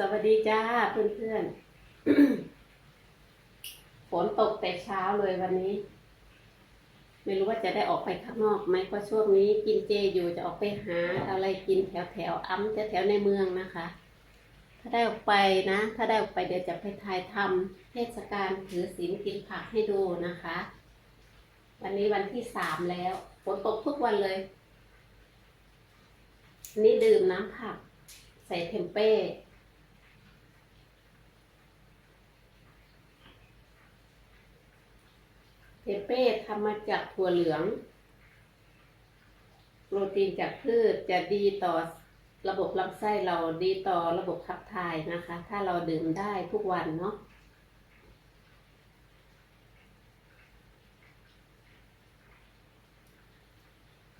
สวัสดีจ้าเพื่อนๆฝนตกแต่เช้าเลยวันนี้ ไม่รู้ว่าจะได้ออกไปข้างนอกไหมเพราะช่วงนี้กินเจอยู่จะออกไปหาอะไรกินแถวแถวๆอ้ำแถวแถวในเมืองนะคะ ถ้าได้ออกไปนะ ถ้าได้ออกไปเดี๋ยวจะไปถ่ายทำเทศกาลถือศีลกินผักให้ดูนะคะ วันนี้วันที่สามแล้วฝนตกทุกวันเลย นี่ดื่มน้ำผัก ใส่เทมเป้ เทมเป้ทำมาจากถั่วเหลือง โปรตีนจากพืชจะดีต่อระบบลำไส้เราดีต่อระบบขับถ่ายนะคะ ถ้าเราดื่มได้ทุกวันเนาะ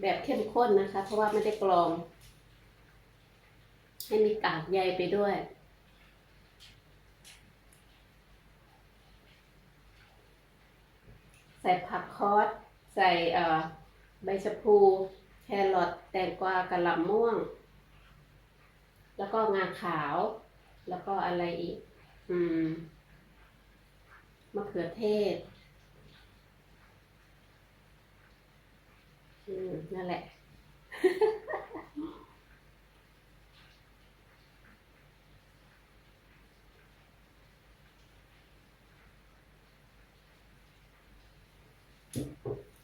แบบเข้มข้นนะคะ เพราะว่าไม่ได้กรอง ให้มีกากใยไปด้วย ส่ผักคอสใส่ใบชะพูแครอทแตงกวากระหล่ำม่วง แล้วก็งาขาว แล้วก็อะไรอีก อืมมะเขือเทศ อืม นั่นแหละ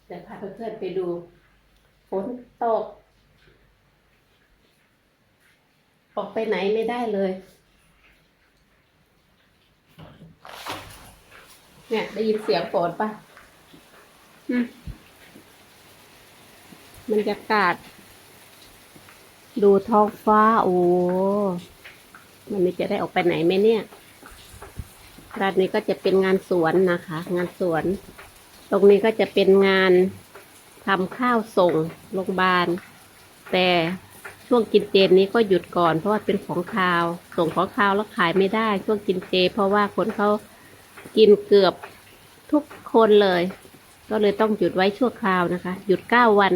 เดี๋ยวพาเพื่อนๆไปดูฝนตก ออกไปไหนไม่ได้เลย เนี่ย ได้ยินเสียงฝนปะอืมบรรยากาศ ดูท้องฟ้า โอ้มันนี้จะได้ออกไปไหนไหมเนี่ยร้านนี้ก็จะเป็นงานสวนนะคะ งานสวน ตรงนี้ก็จะเป็นงาน ทำข้าวส่งโรงพยาบาล แต่ช่วงกินเจนนี้ก็หยุดก่อน เพราะว่าเป็นของคาว ส่งของคาวแล้วขายไม่ได้ ช่วงกินเจ เพราะว่าคนเขากินเกือบทุกคนเลย ก็เลยต้องหยุดไว้ชั่วคราวนะคะ หยุดเก้าวัน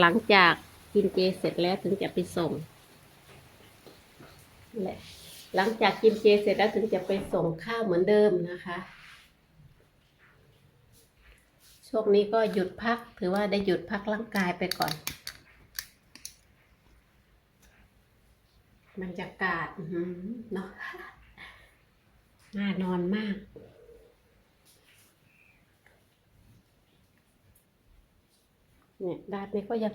หลังจากกินเจเสร็จแล้วถึงจะไปส่งนั่แหละหลังจากกินเจเสร็จแล้วถึงจะไปส่งข้าวเหมือนเดิมนะคะ ช่วงนี้ก็หยุดพักถือว่าได้หยุดพักร่างกายไปก่อน บรรยากาศเนาะน่านอนมาก เนี่ยด้านนี้ก็ยัง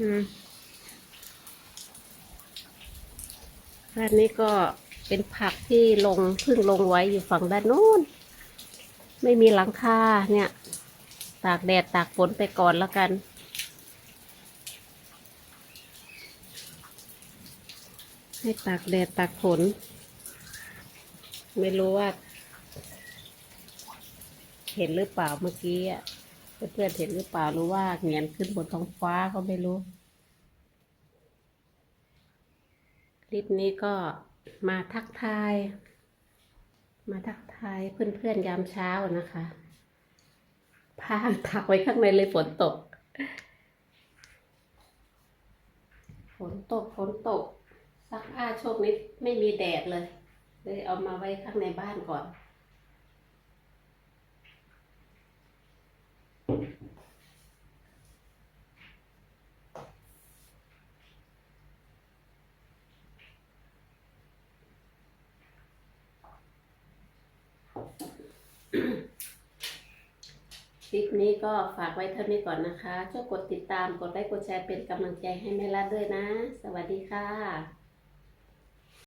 อืมด้านนี้ก็เป็นผักที่ลงเพึ่งลงไว้อยู่ฝั่งด้านนู้น ไม่มีหลังคาเนี่ย ตากแดดตากฝนไปก่อนแล้วกัน ให้ตากแดดตากฝน ไม่รู้ว่า เห็นหรือเปล่าเมื่อกี้อะเพื่อนเห็นหรือเปล่าหรือว่าเงียนขึ้นบนท้องฟ้าก็ไม่รู้ คลิปนี้ก็มาทักทาย มาทักทายเพื่อนๆยามเช้านะคะผ้าถักไว้ข้างในเลยฝนตก ฝนตกฝนตกซักผ้าโชคนี้ไม่มีแดดเลยเลยเอามาไว้ข้างในบ้านก่อน ลิปนี้ก็ฝากไว้เท่านี้ก่อนนะคะ ช่วยกดติดตาม กดไลค์ กดแชร์เป็นกำลังใจให้แม่รัดด้วยนะ สวัสดีค่ะ